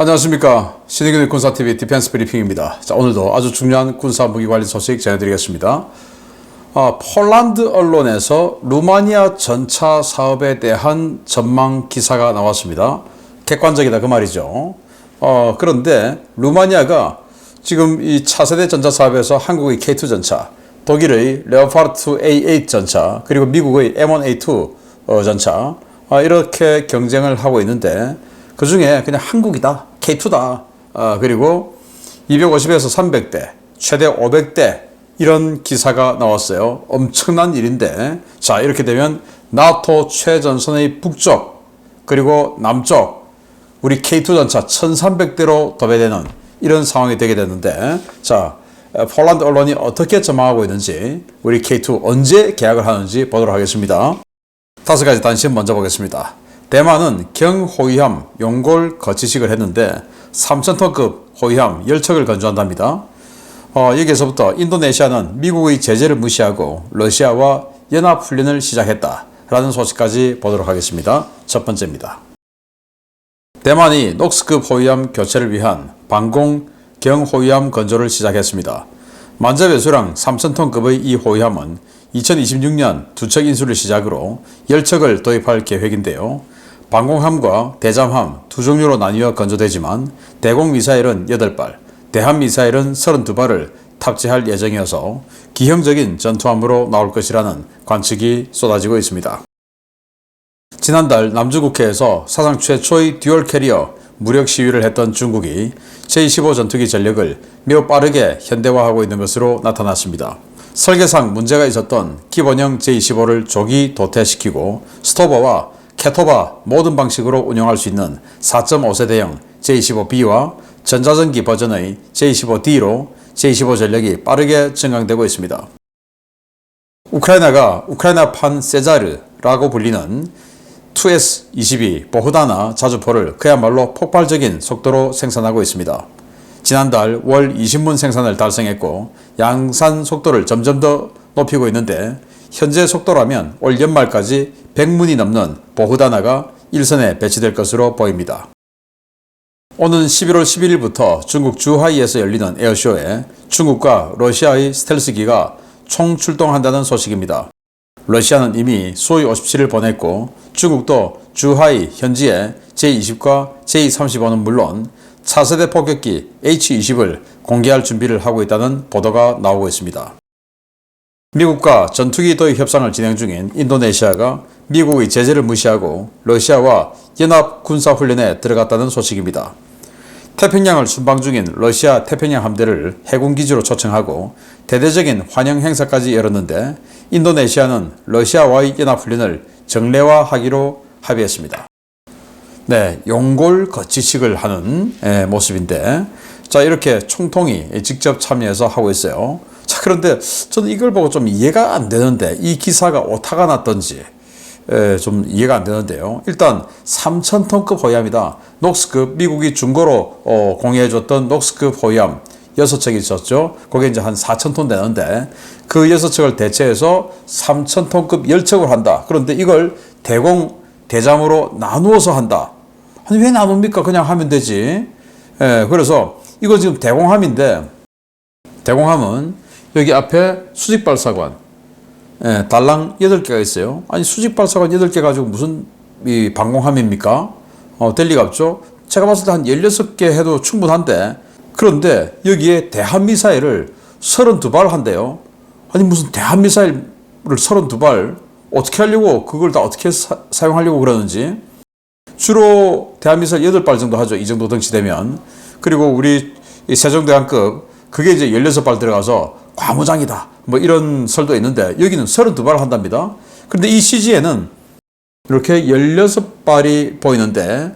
안녕하십니까. 신의균의 군사TV 디펜스 브리핑입니다. 자, 오늘도 아주 중요한 군사 무기 관련 소식 전해드리겠습니다. 아, 폴란드 언론에서 루마니아 전차 사업에 대한 전망 기사가 나왔습니다. 객관적이다 그 말이죠. 어, 그런데 루마니아가 지금 이 차세대 전차 사업에서 한국의 K2 전차, 독일의 레오파르트 A8 전차, 그리고 미국의 M1A2 어, 전차 아, 이렇게 경쟁을 하고 있는데 그 중에 그냥 한국이다, K2다. 아, 그리고 250에서 300대, 최대 500대 이런 기사가 나왔어요. 엄청난 일인데 자 이렇게 되면 나토 최전선의 북쪽 그리고 남쪽 우리 K2 전차 1300대로 도배되는 이런 상황이 되게 됐는데 자 폴란드 언론이 어떻게 전망하고 있는지 우리 K2 언제 계약을 하는지 보도록 하겠습니다. 다섯 가지 단신 먼저 보겠습니다. 대만은 경호위함 용골 거치식을 했는데 3,000톤급 호위함 10척을 건조한답니다. 어, 여기에서부터 인도네시아는 미국의 제재를 무시하고 러시아와 연합훈련을 시작했다라는 소식까지 보도록 하겠습니다. 첫 번째입니다. 대만이 녹스급 호위함 교체를 위한 방공 경호위함 건조를 시작했습니다. 만자배수량 3,000톤급의 이 호위함은 2026년 두 척 인수를 시작으로 10척을 도입할 계획인데요. 방공함과 대잠함 두 종류로 나뉘어 건조되지만 대공 미사일은 8발, 대함 미사일은 32발을 탑재할 예정이어서 기형적인 전투함으로 나올 것이라는 관측이 쏟아지고 있습니다. 지난달 남주국해에서 사상 최초의 듀얼 캐리어 무력 시위를 했던 중국이 제25 전투기 전력을 매우 빠르게 현대화하고 있는 것으로 나타났습니다. 설계상 문제가 있었던 기본형 제25를 조기 도태시키고 스토버와 캐토바 모든 방식으로 운영할 수 있는 4.5세대형 J25B와 전자전기 버전의 J25D로 J25 전력이 빠르게 증강되고 있습니다. 우크라이나가 우크라이나판 세자르라고 불리는 2S-22 보흐다나 자주포를 그야말로 폭발적인 속도로 생산하고 있습니다. 지난달 월 20문 생산을 달성했고 양산 속도를 점점 더 높이고 있는데 현재 속도라면 올 연말까지 100문이 넘는 보흐다나가 일선에 배치될 것으로 보입니다. 오는 11월 11일부터 중국 주하이에서 열리는 에어쇼에 중국과 러시아의 스텔스기가 총 출동한다는 소식입니다. 러시아는 이미 수호이 57을 보냈고 중국도 주하이 현지에 제20과 제35는 물론 차세대 폭격기 H-20을 공개할 준비를 하고 있다는 보도가 나오고 있습니다. 미국과 전투기 도입 협상을 진행 중인 인도네시아가 미국의 제재를 무시하고 러시아와 연합 군사 훈련에 들어갔다는 소식입니다. 태평양을 순방 중인 러시아 태평양 함대를 해군 기지로 초청하고 대대적인 환영 행사까지 열었는데 인도네시아는 러시아와의 연합 훈련을 정례화하기로 합의했습니다. 네, 용골 거치식을 하는 예, 모습인데 자 이렇게 총통이 직접 참여해서 하고 있어요. 자 그런데 저는 이걸 보고 좀 이해가 안 되는데 이 기사가 오타가 났던지 에, 좀 이해가 안 되는데요. 일단 3,000톤급 호위함이다. 녹스급 미국이 중고로 어, 공유해줬던 녹스급 호위함 6척이 있었죠. 그게 이제 한 4,000톤 되는데 그 6척을 대체해서 3,000톤급 10척을 한다. 그런데 이걸 대공 대잠으로 나누어서 한다. 아니 왜 나눕니까? 그냥 하면 되지. 예, 그래서 이거 지금 대공함인데 대공함은 여기 앞에 수직 발사관 예, 달랑 8개가 있어요. 아니 수직 발사관 8개 가지고 무슨 이 방공함입니까? 어, 될 리가 없죠. 제가 봤을 때 한 16개 해도 충분한데 그런데 여기에 대한미사일을 32발 한대요. 아니 무슨 대한미사일을 32발 어떻게 하려고 그걸 다 어떻게 사, 사용하려고 그러는지 주로 대한미사일 8발 정도 하죠. 이 정도 덩치되면. 그리고 우리 세종대왕급 그게 이제 16발 들어가서 과무장이다. 뭐 이런 설도 있는데 여기는 32발 한답니다. 그런데 이 CG에는 이렇게 16발이 보이는데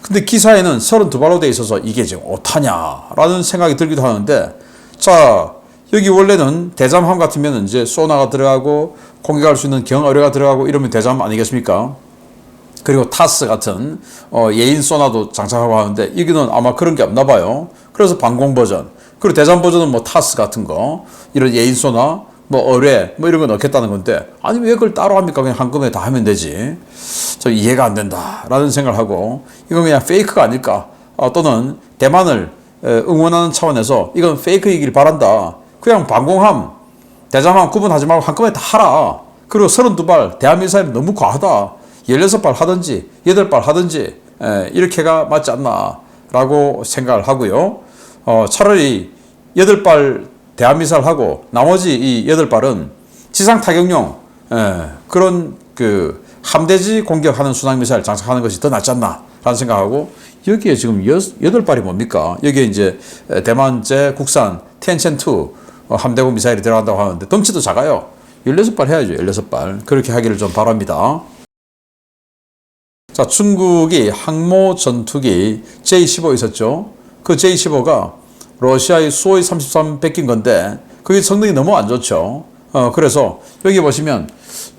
근데 기사에는 32발로 돼 있어서 이게 지금 어타냐라는 생각이 들기도 하는데 자 여기 원래는 대잠함 같으면 이제 소나가 들어가고 공격할 수 있는 경어뢰가 들어가고 이러면 대잠 아니겠습니까? 그리고 타스 같은 어, 예인 소나도 장착하고 하는데 여기는 아마 그런 게 없나 봐요. 그래서 방공 버전 그리고 대잠 버전은 뭐 타스 같은 거 이런 예인 소나 뭐 어뢰 뭐 이런 거 넣겠다는 건데 아니 왜 그걸 따로 합니까? 그냥 한꺼번에 다 하면 되지. 저 이해가 안 된다라는 생각을 하고 이건 그냥 페이크가 아닐까 어, 또는 대만을 에, 응원하는 차원에서 이건 페이크이길 바란다. 그냥 방공함, 대잠함 구분하지 말고 한꺼번에 다 하라. 그리고 32발 대한미사일 너무 과하다. 16발 하든지 8발 하든지 에, 이렇게가 맞지 않나라고 생각을 하고요. 어, 차라리 8발 대한미사일하고 나머지 이 8발은 지상 타격용 에, 그런 그 함대지 공격하는 순항미사일 장착하는 것이 더 낫지 않나라는 생각하고 여기에 지금 여, 8발이 뭡니까? 여기에 이제 대만제 국산 텐첸2 어, 함대공 미사일이 들어간다고 하는데 덩치도 작아요. 16발 해야죠. 16발. 그렇게 하기를 좀 바랍니다. 자, 중국이 항모 전투기 J-15 있었죠. 그 J-15가 러시아의 수호이 33 뺏긴 건데 그게 성능이 너무 안 좋죠. 어, 그래서 여기 보시면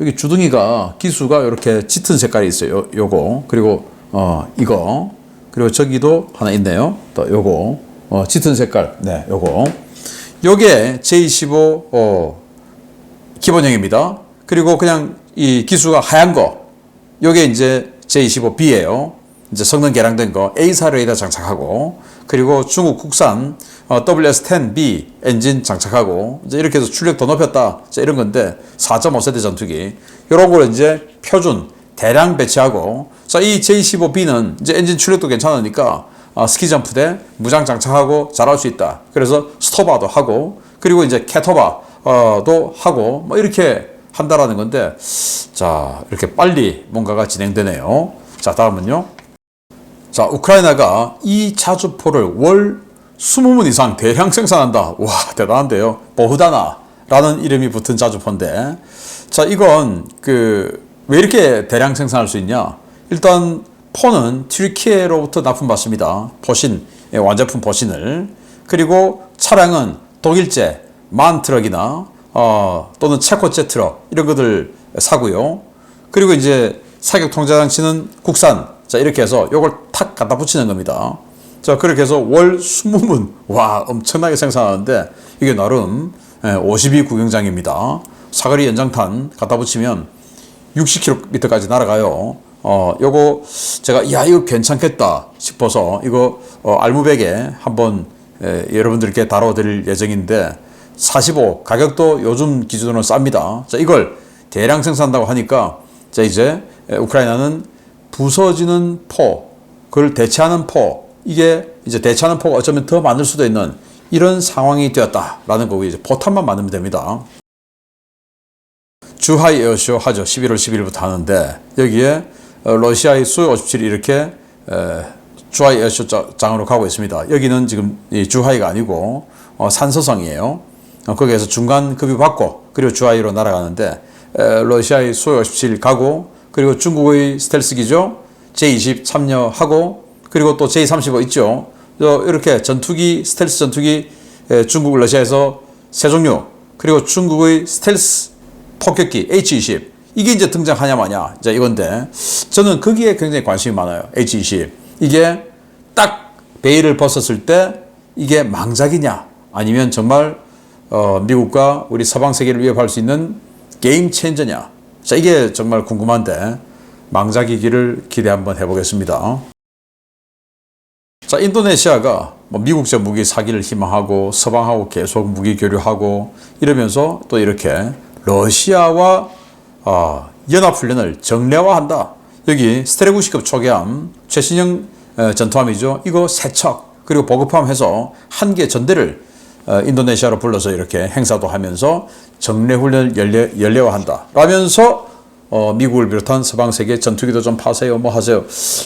여기 주둥이가 기수가 이렇게 짙은 색깔이 있어요. 요거. 그리고 어, 이거. 그리고 저기도 하나 있네요. 또 요거. 어, 짙은 색깔. 네, 요거. 요게 J15 어, 기본형입니다. 그리고 그냥 이 기수가 하얀 거. 요게 이제 J25B예요. 이제 성능 개량된 거 A사 레이더 장착하고 그리고 중국 국산 어, WS10B 엔진 장착하고 이제 이렇게 해서 출력 더 높였다. 자, 이런 건데 4.5세대 전투기. 요런 걸 이제 표준 대량 배치하고 자, 이 J15B는 이제 엔진 출력도 괜찮으니까 어, 스키 점프대 무장 장착하고 잘할 수 있다. 그래서 스토바도 하고 그리고 이제 캐토바도 하고 뭐 이렇게 한다라는 건데 자 이렇게 빨리 뭔가가 진행되네요. 자 다음은요. 자 우크라이나가 이 자주포를 월 20문 이상 대량 생산한다. 와 대단한데요. 보흐다나라는 이름이 붙은 자주포인데 자 이건 그 왜 이렇게 대량 생산할 수 있냐? 일단 포는 튀르키예로부터 납품받습니다. 포신 예, 완제품 포신을 그리고 차량은 독일제 만 트럭이나 어, 또는 체코제 트럭 이런 것들 사고요. 그리고 이제 사격 통제 장치는 국산. 자 이렇게 해서 요걸 탁 갖다 붙이는 겁니다. 자 그렇게 해서 월 20문 와 엄청나게 생산하는데 이게 나름 52 구경장입니다. 사거리 연장탄 갖다 붙이면 60km까지 날아가요. 어, 요거 제가 야 이거 괜찮겠다 싶어서 이거 어, 알무백에 한번 에, 여러분들께 다뤄드릴 예정인데 45 가격도 요즘 기준으로 쌉니다. 자 이걸 대량 생산한다고 하니까 자 이제 에, 우크라이나는 부서지는 포 그걸 대체하는 포 이게 이제 대체하는 포가 어쩌면 더 많을 수도 있는 이런 상황이 되었다라는 거고 이제 포탄만 만들면 됩니다. 주하이 에어쇼 하죠. 11월 10일부터 하는데 여기에 어, 러시아의 수 57이 이렇게 주하이 에어쇼 장으로 가고 있습니다. 여기는 지금 주하이가 아니고 어, 산서성이에요. 어, 거기에서 중간 급유 받고 그리고 주하이로 날아가는데 러시아의 수 57 가고 그리고 중국의 스텔스기죠. J20 참여하고 그리고 또 J35 있죠. 이렇게 전투기 스텔스 전투기 중국 러시아에서 세 종류 그리고 중국의 스텔스 폭격기 H-20 이게 이제 등장하냐 마냐 이제 이건데 저는 거기에 굉장히 관심이 많아요. H-20 이게 딱 베일을 벗었을 때 이게 망작이냐 아니면 정말 어, 미국과 우리 서방 세계를 위협할 수 있는 게임 체인저냐 자 이게 정말 궁금한데 망작이기를 기대 한번 해보겠습니다. 자 인도네시아가 뭐 미국제 무기 사기를 희망하고 서방하고 계속 무기 교류하고 이러면서 또 이렇게 러시아와 어, 연합훈련을 정례화한다. 여기 스테레구시급 초계함, 최신형 어, 전투함이죠. 이거 세척 그리고 보급함 해서 한 개 전대를 어, 인도네시아로 불러서 이렇게 행사도 하면서 정례훈련을 연례, 연례화한다. 라면서 어, 미국을 비롯한 서방 세계 전투기도 좀 파세요, 뭐 하세요.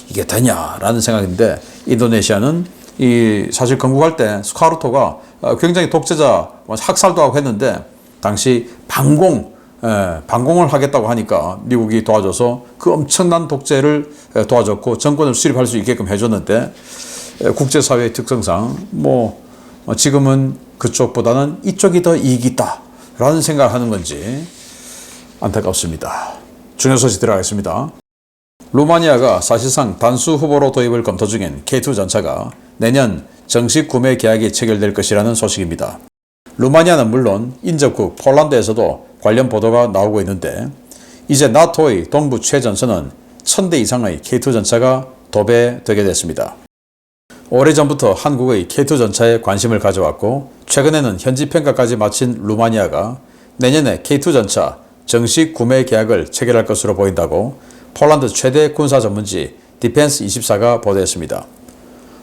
이게 되냐라는 생각인데 인도네시아는 이 사실 건국할 때 스카르토가 어, 굉장히 독재자 뭐 학살도 하고 했는데 당시 방공 예, 방공을 하겠다고 하니까 미국이 도와줘서 그 엄청난 독재를 예, 도와줬고 정권을 수립할 수 있게끔 해줬는데 예, 국제사회의 특성상 뭐 어, 지금은 그쪽보다는 이쪽이 더 이익이 있다 라는 생각을 하는 건지 안타깝습니다. 중요 소식 들어가겠습니다. 루마니아가 사실상 단수 후보로 도입을 검토 중인 K2 전차가 내년 정식 구매 계약이 체결될 것이라는 소식입니다. 루마니아는 물론 인접국 폴란드에서도 관련 보도가 나오고 있는데 이제 나토의 동부 최전선은 1000대 이상의 K2 전차가 도배되게 됐습니다. 오래전부터 한국의 K2 전차에 관심을 가져왔고 최근에는 현지 평가까지 마친 루마니아가 내년에 K2 전차 정식 구매 계약을 체결할 것으로 보인다고 폴란드 최대 군사 전문지 디펜스 24가 보도했습니다.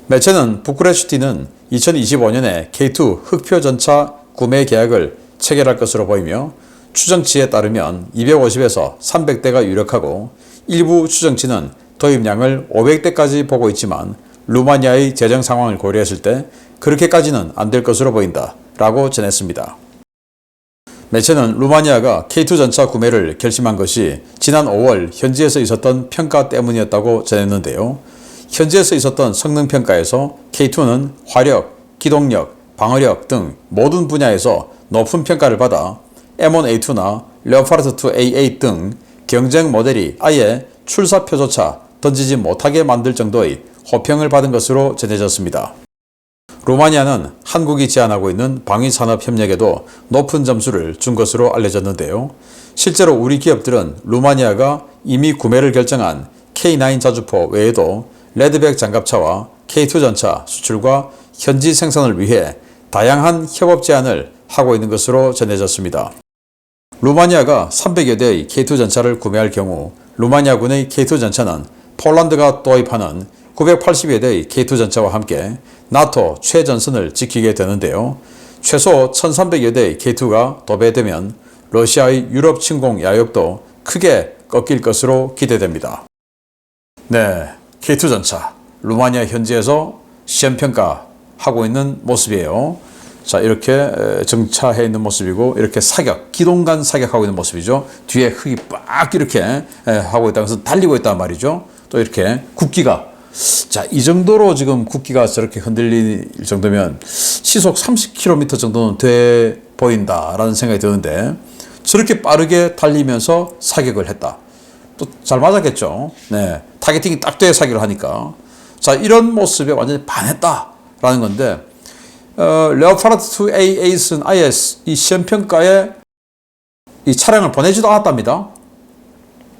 매체는 부쿠레슈티는 2025년에 K2 흑표 전차 구매 계약을 체결할 것으로 보이며 추정치에 따르면 250에서 300대가 유력하고 일부 추정치는 도입량을 500대까지 보고 있지만 루마니아의 재정 상황을 고려했을 때 그렇게까지는 안 될 것으로 보인다 라고 전했습니다. 매체는 루마니아가 K2 전차 구매를 결심한 것이 지난 5월 현지에서 있었던 평가 때문이었다고 전했는데요. 현지에서 있었던 성능 평가에서 K2는 화력, 기동력, 방어력 등 모든 분야에서 높은 평가를 받아 M1A2나 레오파르트 2A8 등 경쟁 모델이 아예 출사표조차 던지지 못하게 만들 정도의 호평을 받은 것으로 전해졌습니다. 루마니아는 한국이 제안하고 있는 방위산업 협력에도 높은 점수를 준 것으로 알려졌는데요. 실제로 우리 기업들은 루마니아가 이미 구매를 결정한 K9 자주포 외에도 레드백 장갑차와 K2 전차 수출과 현지 생산을 위해 다양한 협업 제안을 하고 있는 것으로 전해졌습니다. 루마니아가 300여 대의 K2 전차를 구매할 경우 루마니아군의 K2 전차는 폴란드가 도입하는 980여 대의 K2 전차와 함께 나토 최전선을 지키게 되는데요. 최소 1300여 대의 K2가 도배되면 러시아의 유럽 침공 야욕도 크게 꺾일 것으로 기대됩니다. 네, K2 전차 루마니아 현지에서 시험 평가하고 있는 모습이에요. 자, 이렇게 정차해 있는 모습이고, 이렇게 사격, 기동간 사격하고 있는 모습이죠. 뒤에 흙이 빡 이렇게 하고 있다. 그래서 달리고 있단 말이죠. 또 이렇게 국기가. 자, 이 정도로 지금 국기가 저렇게 흔들릴 정도면 시속 30km 정도는 돼 보인다라는 생각이 드는데, 저렇게 빠르게 달리면서 사격을 했다. 또 잘 맞았겠죠. 네. 타겟팅이 딱 돼 사격을 하니까. 자, 이런 모습에 완전히 반했다라는 건데, 어, 레오파르트 2A8은 아예 이 시험평가에 이 차량을 보내지도 않았답니다.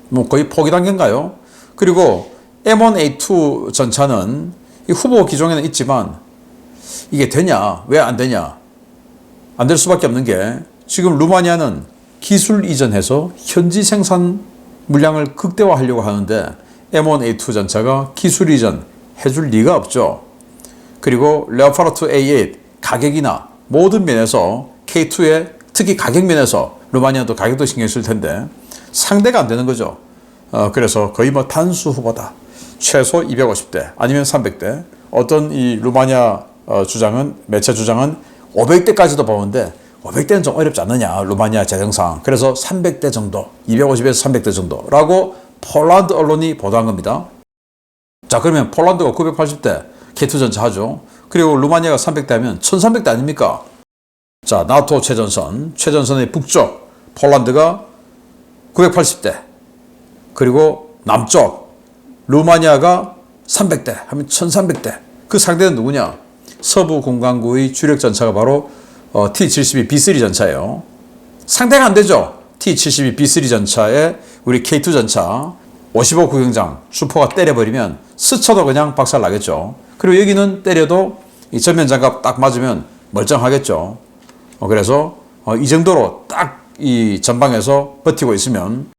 뭐 거의 포기 단계인가요? 그리고 M1A2 전차는 이 후보 기종에는 있지만 이게 되냐? 왜 안 되냐? 안 될 수밖에 없는 게 지금 루마니아는 기술 이전해서 현지 생산 물량을 극대화하려고 하는데 M1A2 전차가 기술 이전 해줄 리가 없죠. 그리고 레오파르트 A8 가격이나 모든 면에서 K2의 특히 가격 면에서 루마니아도 가격도 신경 쓸 텐데 상대가 안 되는 거죠. 어, 그래서 거의 뭐 단수 후보다. 최소 250대 아니면 300대. 어떤 이 루마니아 어, 주장은 매체 주장은 500대까지도 보는데 500대는 좀 어렵지 않느냐 루마니아 재정상. 그래서 300대 정도, 250에서 300대 정도라고 폴란드 언론이 보도한 겁니다. 자 그러면 폴란드가 980대 K2 전차 하죠. 그리고 루마니아가 300대 하면 1300대 아닙니까? 자, 나토 최전선, 최전선의 북쪽, 폴란드가 980대, 그리고 남쪽, 루마니아가 300대 하면 1300대. 그 상대는 누구냐? 서부 공강구의 주력 전차가 바로 어, T-72 B3 전차예요. 상대가 안 되죠? T-72 B3 전차에 우리 K2 전차 55 구경장 슈퍼가 때려버리면 스쳐도 그냥 박살 나겠죠. 그리고 여기는 때려도 이 전면 장갑 딱 맞으면 멀쩡하겠죠. 어, 그래서 어, 이 정도로 딱 이 전방에서 버티고 있으면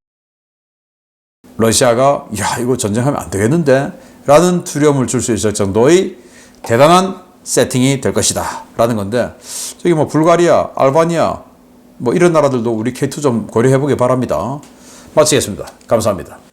러시아가 야 이거 전쟁하면 안 되겠는데 라는 두려움을 줄 수 있을 정도의 대단한 세팅이 될 것이다 라는 건데 저기 뭐 불가리아, 알바니아 뭐 이런 나라들도 우리 K2 좀 고려해 보기 바랍니다. 마치겠습니다. 감사합니다.